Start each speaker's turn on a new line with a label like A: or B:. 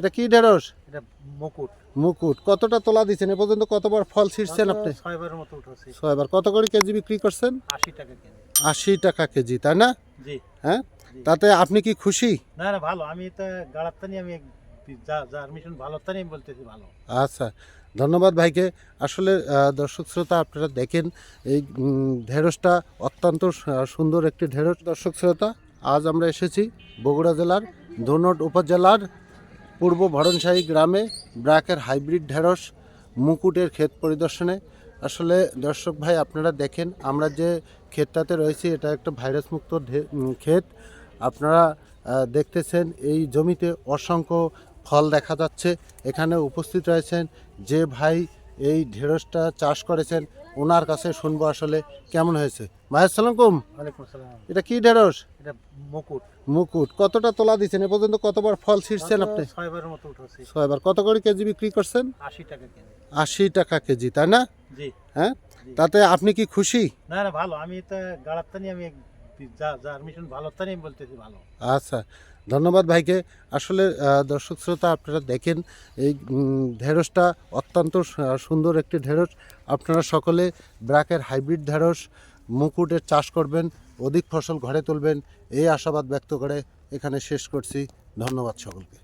A: এটা কি ঢেঁড়স?
B: এটা মুকুট।
A: মুকুট। কতটা তোলা দিচ্ছেন এ পর্যন্ত কতবার ফল ছিঁড়ছেন আপনি?
B: ছয়বারের মতো উঠেছি।
A: ছয়বার। কত করে কেজি বিক্রি করছেন?
B: আশি টাকা কেজি।
A: আশি টাকা কেজি তাই না?
B: জি।
A: হ্যাঁ? তাতে আপনি কি খুশি?
B: না না ভালো। আমি তো গাড়ার তানি আমি যা যার মিশন ভালো তানি বলতেছি ভালো।
A: আচ্ছা। ধন্যবাদ ভাইকে। আসলে দর্শক শ্রোতা আপনারা দেখেন এই ঢেঁড়সটা অত্যন্ত সুন্দর একটি ঢেঁড়স। দর্শক শ্রোতা আজ আমরা এসেছি বগুড়া জেলার ধনট উপজেলার পূর্ব ভরণশাহী গ্রামে ব্র্যাকের হাইব্রিড ঢেঁড়স, মুকুটের ক্ষেত পরিদর্শনে। আসলে দর্শক ভাই, আপনারা দেখেন, আমরা যে ক্ষেতটাতে রয়েছি, এটা একটা ভাইরাস মুক্ত ঢে- ক্ষেত। আপনারা দেখতেছেন, এই জমিতে অসংখ্য ফল দেখা যাচ্ছে। এখানে উপস্থিত রয়েছেন যে ভাই, এই ঢেঁড়সটা চাষ করেছেন ওনার কাছে শুনব আসলে কেমন হয়েছে। ভাইয়ের সালামকুম এটা কি ঢেঁড়স?
B: এটা মুকুট।
A: মুকুট। কতটা তোলা দিচ্ছেন এ পর্যন্ত কতবার ফল ছিঁড়ছেন আপনি?
B: ছয়বারের মতো উঠেছি
A: ছয়বার। কত করে কেজি বিক্রি করছেন?
B: আশি টাকা কেজি।
A: আশি টাকা কেজি তাই না?
B: জি।
A: হ্যাঁ? তাতে আপনি কি খুশি?
B: না না ভালো। আমি তো গাড়াতে তানি আমি যা, যার মিশন ভালো, তারই আমি বলতেছি ভালো।
A: আচ্ছা ধন্যবাদ ভাইকে। আসলে দর্শক শ্রোতা, আপনারা দেখেন, এই ঢেঁড়সটা অত্যন্ত সুন্দর একটি ঢেঁড়স। আপনারা সকলে ব্রাকের হাইব্রিড ঢেঁড়স মুকুটের চাষ করবেন, অধিক ফসল ঘরে তুলবেন, এই আশাবাদ ব্যক্ত করে এখানে শেষ করছি। ধন্যবাদ সকলকে।